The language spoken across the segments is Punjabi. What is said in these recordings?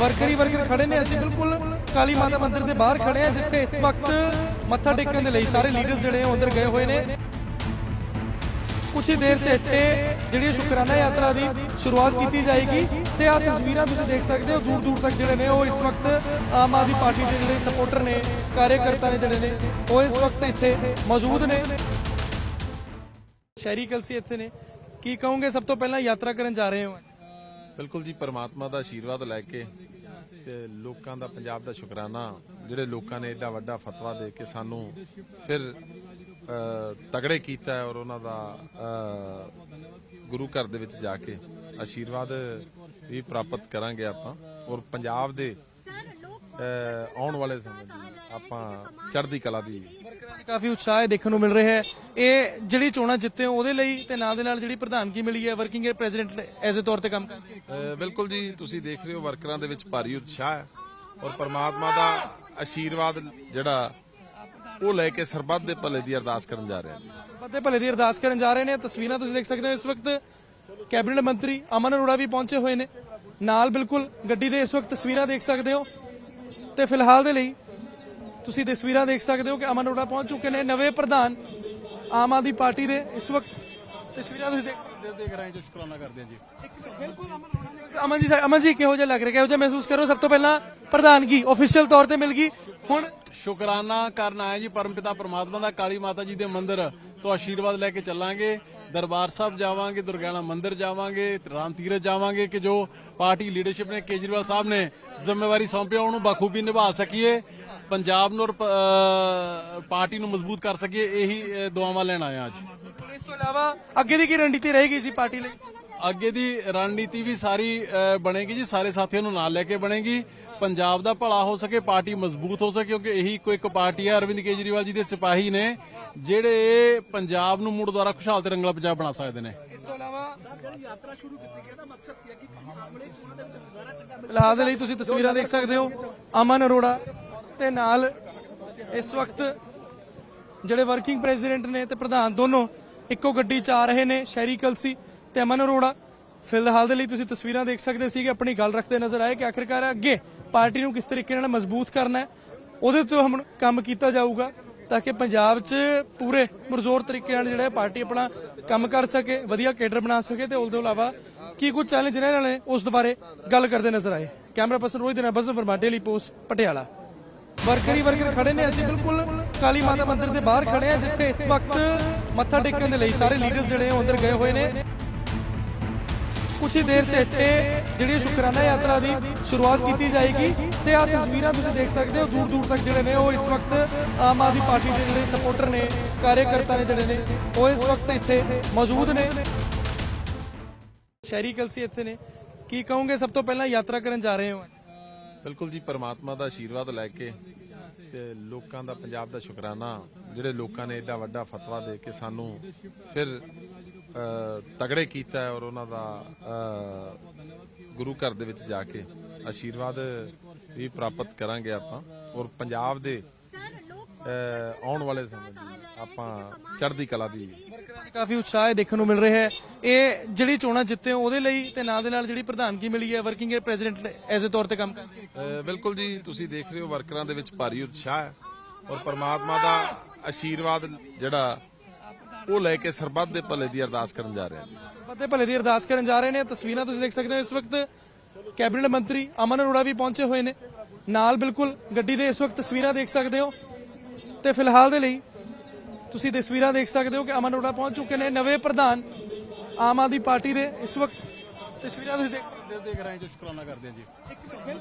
ਵਰਕਰ ਹੀ ਵਰਕਰ ਖੜੇ ਨੇ ਅਸੀਂ ਬਿਲਕੁਲ ਕਾਲੀ ਮਾਤਾ ਮੰਦਿਰ ਦੇ ਬਾਹਰ ਖੜੇ ਆ ਜਿੱਥੇ ਇਸ ਵਕਤ ਮੱਥਾ ਟੇਕਣ ਦੇ ਲਈ ਸਾਰੇ ਲੀਡਰਸ ਜਿਹੜੇ ਆ ਉਹ ਗਏ ਹੋਏ ਨੇ। ਕੁਝ ਹੀ ਦੇਰ ਚ ਇੱਥੇ ਜਿਹੜੀ ਸ਼ੁਕਰਾਨਾ ਯਾਤਰਾ ਦੀ ਸ਼ੁਰੂਆਤ ਕੀਤੀ ਜਾਏਗੀ ਤੇ ਆ ਤਸਵੀਰਾਂ ਤੁਸੀਂ ਦੇਖ ਸਕਦੇ ਹੋ, ਦੂਰ ਦੂਰ ਤੱਕ ਜਿਹੜੇ ਨੇ ਉਹ ਇਸ ਵਕਤ ਆਮ ਆਦਮੀ ਪਾਰਟੀ ਦੇ ਜਿਹੜੇ ਸਪੋਰਟਰ ਨੇ ਕਾਰਜਕਰਤਾ ਨੇ ਜਿਹੜੇ ਨੇ, ਉਹ ਇਸ ਵਕਤ ਇੱਥੇ ਮੌਜੂਦ ਨੇ। ਸ਼ਹਿਰੀ ਕਲਸੀ ਇੱਥੇ ਨੇ। ਕੀ ਕਹੋਗੇ, ਸਭ ਤੋਂ ਪਹਿਲਾਂ ਯਾਤਰਾ ਕਰਨ ਜਾ ਰਹੇ ਹੋ ਬਿਲਕੁਲ ਜੀ, ਪਰਮਾਤਮਾ ਦਾ ਆਸ਼ੀਰਵਾਦ ਲੈ ਕੇ ਤੇ ਲੋਕਾਂ ਦਾ ਪੰਜਾਬ ਦਾ ਸ਼ੁਕਰਾਨਾ ਜਿਹੜੇ ਲੋਕਾਂ ਨੇ ਏਡਾ ਵੱਡਾ ਫਤਵਾ ਦੇ ਕੇ ਸਾਨੂੰ ਫਿਰ ਅ, ਤਗੜੇ ਕੀਤਾ ਔਰ ਉਹਨਾਂ ਦਾ ਗੁਰੂ ਘਰ ਦੇ ਵਿੱਚ ਜਾ ਕੇ ਆਸ਼ੀਰਵਾਦ ਵੀ ਪ੍ਰਾਪਤ ਕਰਾਂਗੇ ਆਪਾਂ ਔਰ ਪੰਜਾਬ ਦੇ ਆਉਣ ਵਾਲੇ ਸਮੇਂ ਆਪਾਂ ਚੜ੍ਹਦੀ ਕਲਾ ਦੀ ਕਾਫੀ ਉਤਸ਼ਾਹ ਦੇਖਣ ਨੂੰ ਮਿਲ ਰਿਹਾ ਹੈ। ਇਹ ਜਿਹੜੀ ਚੋਣਾਂ ਜਿੱਤੇ ਹੋ, ਉਹਦੇ ਲਈ ਤੇ ਨਾਲ ਦੇ ਨਾਲ ਜਿਹੜੀ ਪ੍ਰਧਾਨਗੀ ਮਿਲੀ ਹੈ ਵਰਕਿੰਗ ਪ੍ਰੈਜ਼ੀਡੈਂਟ ਐਜ਼ ਅ ਤੌਰ ਤੇ ਕੰਮ ਕਰਦੇ ਅ, ਬਿਲਕੁਲ ਜੀ ਤੁਸੀਂ ਦੇਖ ਰਹੇ ਹੋ ਵਰਕਰਾਂ ਦੇ ਵਿੱਚ ਭਾਰੀ ਉਤਸ਼ਾਹ ਹੈ ਔਰ ਪਰਮਾਤਮਾ ਦਾ ਆਸ਼ੀਰਵਾਦ ਜਿਹੜਾ ਉਹ ਲੈ ਕੇ ਸਰਬੱਤ ਦੇ ਭਲੇ ਦੀ ਅਰਦਾਸ ਕਰਨ ਜਾ ਰਹੇ ਹਾਂ। ਪਤੇ ਭਲੇ ਦੀ ਅਰਦਾਸ ਕਰਨ ਜਾ ਰਹੇ ਨੇ। ਤਸਵੀਰਾਂ ਤੁਸੀਂ ਦੇਖ ਸਕਦੇ ਹੋ। ਇਸ ਵਕਤ ਕੈਬਨਿਟ ਮੰਤਰੀ ਅਮਨ ਅਰੋੜਾ ਵੀ ਪਹੁੰਚੇ ਹੋਏ ਨੇ। ਨਾਲ ਬਿਲਕੁਲ ਗੱਡੀ ਦੇ ਇਸ ਵਕਤ ਤਸਵੀਰਾਂ ਦੇਖ ਸਕਦੇ ਹੋ। ਤੇ ਫਿਲਹਾਲ ਦੇ ਲਈ ਤੁਸੀਂ ਤਸਵੀਰਾਂ ਦੇਖ ਸਕਦੇ ਹੋ ਕਿ ਅਮਨ ਅਰੋੜਾ ਪਹੁੰਚ ਚੁੱਕੇ ਨੇ ਨਵੇਂ ਪ੍ਰਧਾਨ ਆਮ ਆਦਮੀ ਪਾਰਟੀ ਦੇ ਇਸ ਵਕਤ ਤਸਵੀਰਾਂ ਤੁਸੀਂ ਦੇਖ ਸਕਦੇ ਹੋ ਦੇਖ ਰਹੇ ਜੋ ਸ਼ੁਕਰਾਨਾ ਕਰਦੇ ਹਾਂ ਜੀ। ਅਮਨ ਜੀ ਅਮਨ ਜੀ ਕਿਹੋ ਜਿਹਾ ਲੱਗ ਰਿਹਾ ਕਿਹੋ ਜਿਹਾ ਮਹਿਸੂਸ ਕਰੋ ਸਭ ਤੋਂ ਪਹਿਲਾਂ ਪ੍ਰਧਾਨਗੀ ਅਫੀਸ਼ੀਅਲ ਤੌਰ ਤੇ ਮਿਲ ਗਈ। ਹੁਣ ਸ਼ੁਕਰਾਨਾ ਕਰਨ ਆਏ ਜੀ ਪਰਮਪਿਤਾ ਪ੍ਰਮਾਤਮਾ ਦਾ ਕਾਲੀ ਮਾਤਾ ਜੀ ਦੇ ਮੰਦਿਰ ਤੋਂ ਆਸ਼ੀਰਵਾਦ ਲੈ ਕੇ ਚੱਲਾਂਗੇ। ਦਰਬਾਰ ਸਾਹਿਬ ਜਾਵਾਂਗੇ ਦੁਰਗਿਆਣਾ ਮੰਦਿਰ ਜਾਵਾਂਗੇ ਰਾਮ ਤੀਰਥ ਜਾਵਾਂਗੇ ਕਿ ਜੋ ਪਾਰਟੀ ਲੀਡਰਸ਼ਿਪ ਨੇ ਕੇਜਰੀਵਾਲ ਸਾਹਿਬ ਨੇ ਜ਼ਿੰਮੇਵਾਰੀ ਸੌਂਪਿਆ ਉਹਨੂੰ ਬਖੂਬੀ ਨਿਭਾ ਸਕੀਏ। ਪੰਜਾਬ ਨੂੰ ਔਰ ਪਾਰਟੀ ਨੂੰ ਮਜ਼ਬੂਤ ਕਰ ਸਕੀਏ ਇਹੀ ਦੁਆਵਾਂ ਲੈਣ ਆਏ ਹਾਂ ਅੱਜ। ਇਸ ਤੋਂ ਇਲਾਵਾ ਅੱਗੇ ਦੀ ਕੀ ਰਣਨੀਤੀ ਰਹੇਗੀ ਜੀ ਪਾਰਟੀ ਲਈ? ਅੱਗੇ ਦੀ ਰਣਨੀਤੀ ਵੀ ਸਾਰੀ ਬਣੇਗੀ ਜੀ ਸਾਰੇ ਸਾਥੀਆਂ ਨੂੰ ਨਾਲ ਲੈ ਕੇ ਬਣੇਗੀ। ਪੰਜਾਬ ਦਾ ਭਲਾ ਹੋ ਸਕੇ ਪਾਰਟੀ ਮਜ਼ਬੂਤ ਹੋ ਸਕੇ ਕਿਉਂਕਿ ਇਹੀ ਕੋਈ ਇੱਕ ਪਾਰਟੀ ਹੈ ਅਰਵਿੰਦ ਕੇਜਰੀਵਾਲ ਜੀ ਦੇ ਸਿਪਾਹੀ ਨੇ ਜਿਹੜੇ ਪੰਜਾਬ ਨੂੰ ਮੁੜ ਦੁਆਰਾ ਖੁਸ਼ਹਾਲ ਤੇ ਰੰਗਲਾ ਪੰਜਾਬ ਬਣਾ ਸਕਦੇ ਨੇ। ਇਸ ਤੋਂ ਇਲਾਵਾ ਫਿਲਹਾਲ ਦੇ ਲਈ ਤੁਸੀਂ ਤਸਵੀਰਾਂ ਦੇਖ ਸਕਦੇ ਹੋ। ਅਮਨ ਅਰੋੜਾ ਤੇ ਨਾਲ ਇਸ ਵਕਤ ਜਿਹੜੇ ਵਰਕਿੰਗ ਪ੍ਰੈਜ਼ੀਡੈਂਟ ਨੇ ਤੇ ਪ੍ਰਧਾਨ ਦੋਨੋਂ ਇੱਕੋ ਗੱਡੀ 'ਚ ਆ ਰਹੇ ਨੇ, ਸ਼ਹਿਰੀ ਕਲਸੀ ਤੇ ਅਮਨ ਅਰੋੜਾ। ਫਿਲਹਾਲ ਦੇ ਲਈ ਤੁਸੀਂ ਤਸਵੀਰਾਂ ਦੇਖ ਸਕਦੇ ਸੀਗੇ ਆਪਣੀ ਗੱਲ ਰੱਖਦੇ ਨਜ਼ਰ ਆਏ ਕਿ ਆਖਿਰਕਾਰ ਅੱਗੇ ਪਾਰਟੀ ਨੂੰ ਕਿਸ ਤਰੀਕੇ ਨਾਲ ਮਜ਼ਬੂਤ ਕਰਨਾ ਹੈ, ਉਹਦੇ ਤੋਂ ਹੁਣ ਕੰਮ ਕੀਤਾ ਜਾਊਗਾ ਤਾਂ ਕਿ ਪੰਜਾਬ 'ਚ ਪੂਰੇ ਮੁਰਜ਼ੋਰ ਤਰੀਕੇ ਨਾਲ ਜਿਹੜਾ ਪਾਰਟੀ ਆਪਣਾ ਕੰਮ ਕਰ ਸਕੇ, ਵਧੀਆ ਕੇਡਰ ਬਣਾ ਸਕੇ ਤੇ ਉਸ ਤੋਂ ਇਲਾਵਾ ਕੀ ਕੁਝ ਚੈਲੰਜ ਨੇ ਇਹਨਾਂ ਨੇ ਉਸ ਦੁਬਾਰੇ ਗੱਲ ਕਰਦੇ ਨਜ਼ਰ ਆਏ। ਕੈਮਰਾ ਪਰਸਨ ਰੋਹਿਤ ਨਾਲ Basan Verma Daily Post Patiala. Worker ਹੀ ਵਰਕਰ ਖੜੇ ਨੇ, ਅਸੀਂ ਬਿਲਕੁਲ ਕਾਲੀ ਮਾਤਾ ਮੰਦਿਰ ਦੇ ਬਾਹਰ ਖੜੇ ਆ ਜਿੱਥੇ ਇਸ ਵਕਤ ਮੱਥਾ ਟੇਕਣ ਦੇ ਲਈ ਸਾਰੇ ਲੀਡਰਸ ਜਿਹੜੇ ਉਹ ਅੰਦਰ ਗਏ ਹੋਏ ਨੇ। ਕੁਝ ਹੀ ਦੇਰ ਚ ਇੱਥੇ ਜਿਹੜੀ ਸ਼ੁਕਰਾਨਾ ਯਾਤਰਾ ਦੀ ਸ਼ੁਰੂਆਤ ਕੀਤੀ ਜਾਏਗੀ ਤੇ ਆ ਤਸਵੀਰਾਂ ਤੁਸੀਂ ਦੇਖ ਸਕਦੇ ਹੋ, ਦੂਰ ਦੂਰ ਤੱਕ ਜਿਹੜੇ ਨੇ ਉਹ ਇਸ ਵਕਤ ਆਮ ਆਦਮੀ ਪਾਰਟੀ ਦੇ ਜਿਹੜੇ ਸਪੋਰਟਰ ਨੇ ਕਾਰਜਕਰਤਾ ਨੇ ਜਿਹੜੇ ਨੇ, ਉਹ ਇਸ ਵਕਤ ਇੱਥੇ ਮੌਜੂਦ ਨੇ। ਸ਼ਹਿਰੀ ਕਲਸੀ ਇੱਥੇ ਨੇ। ਕੀ ਕਹੋਗੇ, ਸਭ ਤੋਂ ਪਹਿਲਾਂ ਯਾਤਰਾ ਕਰਨ ਜਾ ਰਹੇ ਹੋ ਬਿਲਕੁਲ ਜੀ, ਪਰਮਾਤਮਾ ਦਾ ਆਸ਼ੀਰਵਾਦ ਲੈ ਕੇ ਤੇ ਲੋਕਾਂ ਦਾ ਪੰਜਾਬ ਦਾ ਸ਼ੁਕਰਾਨਾ, ਜਿਹੜੇ ਲੋਕਾਂ ਨੇ ਏਡਾ ਵੱਡਾ ਫਤਵਾ ਦੇ ਕੇ ਸਾਨੂੰ ਫਿਰ ਤਗੜੇ ਕੀਤਾ ਔਰ ਉਹਨਾਂ ਦਾ ਗੁਰੂ ਘਰ ਦੇ ਵਿੱਚ ਜਾ ਕੇ ਆਸ਼ੀਰਵਾਦ ਵੀ ਪ੍ਰਾਪਤ ਕਰਾਂਗੇ ਆਪਾਂ ਔਰ ਪੰਜਾਬ ਦੇ ਆਉਣ ਵਾਲੇ ਸਮੇਂ ਆਪਾਂ ਚੜ੍ਹਦੀ ਕਲਾ ਦੀ ਕਾਫੀ ਉਤਸ਼ਾਹ ਹੈ ਦੇਖਣ ਨੂੰ ਮਿਲ ਰਿਹਾ ਹੈ। ਇਹ ਜਿਹੜੀ ਚੋਣਾਂ ਜਿੱਤੇ ਉਹਦੇ ਲਈ ਤੇ ਨਾਲ ਦੇ ਨਾਲ ਜਿਹੜੀ ਪ੍ਰਧਾਨਗੀ ਮਿਲੀ ਹੈ ਵਰਕਿੰਗ ਪ੍ਰੈਜ਼ੀਡੈਂਟ ਐਜ਼ ਅ ਤੌਰ ਤੇ ਕੰਮ ਕਰਦੇ ਅ, ਬਿਲਕੁਲ ਜੀ ਤੁਸੀਂ ਦੇਖ ਰਹੇ ਹੋ ਵਰਕਰਾਂ ਦੇ ਵਿੱਚ ਭਾਰੀ ਉਤਸ਼ਾਹ ਹੈ ਔਰ ਪਰਮਾਤਮਾ ਦਾ ਆਸ਼ੀਰਵਾਦ ਜਿਹੜਾ ਉਹ ਲੈ ਕੇ ਸਰਬੱਤ ਦੇ ਭਲੇ ਦੀ ਅਰਦਾਸ ਕਰਨ ਜਾ ਰਹੇ ਹਾਂ। ਪਤੇ ਭਲੇ ਦੀ ਅਰਦਾਸ ਕਰਨ ਜਾ ਰਹੇ ਨੇ। ਤਸਵੀਰਾਂ ਤੁਸੀਂ ਦੇਖ ਸਕਦੇ ਹੋ ਇਸ ਵਕਤ। ਕੈਬਨਿਟ ਮੰਤਰੀ ਅਮਨ ਅਰੋੜਾ ਵੀ ਪਹੁੰਚੇ ਹੋਏ ਨੇ। ਨਾਲ ਬਿਲਕੁਲ ਗੱਡੀ ਦੇ ਇਸ ਵਕਤ ਤਸਵੀਰਾਂ ਦੇਖ ਸਕਦੇ ਹੋ। ਤੇ ਫਿਲਹਾਲ ਦੇ ਲਈ ਤੁਸੀਂ ਤਸਵੀਰਾਂ ਦੇਖ ਸਕਦੇ ਹੋ ਕਿ ਅਮਨ ਅਰੋੜਾ ਪਹੁੰਚ ਚੁੱਕੇ ਨੇ ਨਵੇਂ ਪ੍ਰਧਾਨ ਆਮ ਆਦਮੀ ਪਾਰਟੀ ਦੇ। ਇਸ ਵਕਤ ਤਸਵੀਰਾਂ ਤੁਸੀਂ ਦੇਖ ਸਕਦੇ ਦੇਖ ਰਹੇ ਹਾਂ ਜੋ ਸ਼ੁਕਰਾਨਾ ਕਰਦੇ ਹਾਂ ਜੀ।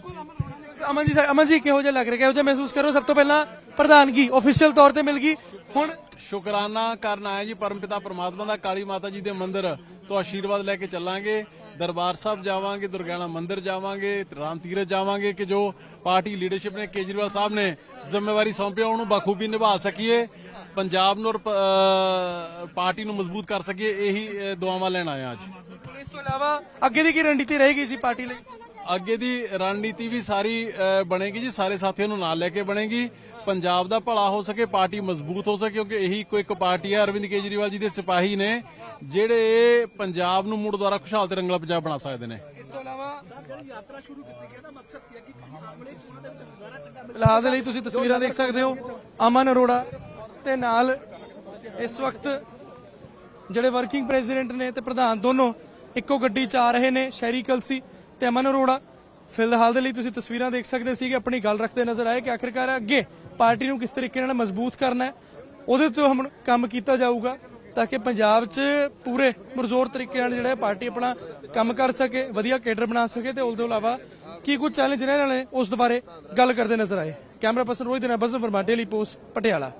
ਹੋ ਅਮਨ ਜੀ ਅਮਨ ਜੀ ਕਿਹੋ ਜਿਹਾ ਲੱਗ ਰਿਹਾ? ਕਿਹੋ ਜਿਹਾ ਮਹਿਸੂਸ ਕਰੋ ਸਭ ਤੋਂ ਪਹਿਲਾਂ ਪ੍ਰਧਾਨਗੀ ਅਫੀਸ਼ੀਅਲ ਤੌਰ ਤੇ ਮਿਲ ਗਈ। ਹੁਣ ਸ਼ੁਕਰਾਨਾ ਕਰਨ ਆਏ ਜੀ ਪਰਮਪਿਤਾ ਪ੍ਰਮਾਤਮਾ ਦਾ ਕਾਲੀ ਮਾਤਾ ਜੀ ਦੇ ਮੰਦਿਰ। ਤੋਂ ਆਸ਼ੀਰਵਾਦ ਲੈ ਕੇ ਚੱਲਾਂਗੇ। ਦਰਬਾਰ ਸਾਹਿਬ ਜਾਵਾਂਗੇ ਦੁਰਗਿਆਣਾ ਮੰਦਿਰ ਜਾਵਾਂਗੇ ਰਾਮ ਤੀਰਥ ਜਾਵਾਂਗੇ ਕਿ ਜੋ ਪਾਰਟੀ ਲੀਡਰਸ਼ਿਪ ਨੇ ਕੇਜਰੀਵਾਲ ਸਾਹਿਬ ਨੇ ਜ਼ਿੰਮੇਵਾਰੀ ਸੌਂਪਿਆ ਉਹਨੂੰ ਬਖੂਬੀ ਨਿਭਾ ਸਕੀਏ। ਪੰਜਾਬ ਨੂੰ ਪਾਰਟੀ ਨੂੰ ਮਜ਼ਬੂਤ ਕਰ ਸਕੀਏ ਇਹੀ ਦੁਆਵਾਂ ਲੈਣ ਆਏ ਹਾਂ ਅੱਜ। ਇਸ ਤੋਂ ਇਲਾਵਾ ਅੱਗੇ ਦੀ ਕੀ ਰਣਨੀਤੀ ਰਹੇਗੀ ਜੀ ਪਾਰਟੀ ਲਈ? ਅੱਗੇ ਦੀ ਰਣਨੀਤੀ ਵੀ ਸਾਰੀ ਬਣੇਗੀ ਜੀ ਸਾਰੇ ਸਾਥੀਆਂ ਨੂੰ ਨਾਲ ਲੈ ਕੇ ਬਣੇਗੀ। ਪੰਜਾਬ ਦਾ ਭਲਾ ਹੋ ਸਕੇ ਪਾਰਟੀ ਮਜ਼ਬੂਤ ਹੋ ਸਕੇ ਕਿਉਂਕਿ ਇਹੀ ਕੋਈ ਇੱਕ ਪਾਰਟੀ ਹੈ ਅਰਵਿੰਦ ਕੇਜਰੀਵਾਲ ਜੀ ਦੇ ਸਿਪਾਹੀ ਨੇ ਜਿਹੜੇ ਪੰਜਾਬ ਨੂੰ ਮੁੜ ਦੁਆਰਾ ਖੁਸ਼ਹਾਲ ਤੇ ਰੰਗਲਾ ਪੰਜਾਬ ਬਣਾ ਸਕਦੇ ਨੇ। ਇਸ ਤੋਂ ਇਲਾਵਾ ਫਿਲਹਾਲ ਦੇ ਲਈ ਤੁਸੀਂ ਤਸਵੀਰਾਂ ਦੇਖ ਸਕਦੇ ਹੋ। ਅਮਨ ਅਰੋੜਾ ਤੇ ਨਾਲ ਇਸ ਵਕਤ ਜਿਹੜੇ ਵਰਕਿੰਗ ਪ੍ਰੈਜ਼ੀਡੈਂਟ ਨੇ ਤੇ ਪ੍ਰਧਾਨ ਦੋਨੋਂ ਇੱਕੋ ਗੱਡੀ 'ਚ ਆ ਰਹੇ ਨੇ, ਸ਼ਹਿਰੀ ਕਲਸੀ ਤੇ ਅਮਨ ਅਰੋੜਾ। ਫਿਲਹਾਲ ਦੇ ਲਈ ਤੁਸੀਂ ਤਸਵੀਰਾਂ ਦੇਖ ਸਕਦੇ ਸੀਗੇ ਆਪਣੀ ਗੱਲ ਰੱਖਦੇ ਨਜ਼ਰ ਆਏ ਕਿ ਆਖਿਰਕਾਰ ਅੱਗੇ ਪਾਰਟੀ ਨੂੰ ਕਿਸ ਤਰੀਕੇ ਨਾਲ ਮਜ਼ਬੂਤ ਕਰਨਾ ਹੈ, ਉਹਦੇ ਤੋਂ ਹੁਣ ਕੰਮ ਕੀਤਾ ਜਾਊਗਾ ਤਾਂ ਕਿ ਪੰਜਾਬ 'ਚ ਪੂਰੇ ਮੁਰਜ਼ੋਰ ਤਰੀਕੇ ਨਾਲ ਜਿਹੜਾ ਪਾਰਟੀ ਆਪਣਾ ਕੰਮ ਕਰ ਸਕੇ, ਵਧੀਆ ਕੇਡਰ ਬਣਾ ਸਕੇ ਤੇ ਉਸ ਤੋਂ ਇਲਾਵਾ ਕੀ ਕੁਝ ਚੈਲੰਜ ਨੇ ਇਹਨਾਂ ਨੇ, ਉਸ ਦੁਬਾਰੇ ਗੱਲ ਕਰਦੇ ਨਜ਼ਰ ਆਏ। ਕੈਮਰਾ ਪਰਸਨ ਰੋਹਿਤ ਦੇ ਨਾਲ ਬਜ਼ਮ ਵਰਮਾ ਡੇਲੀ ਪੋਸਟ ਪਟਿਆਲਾ।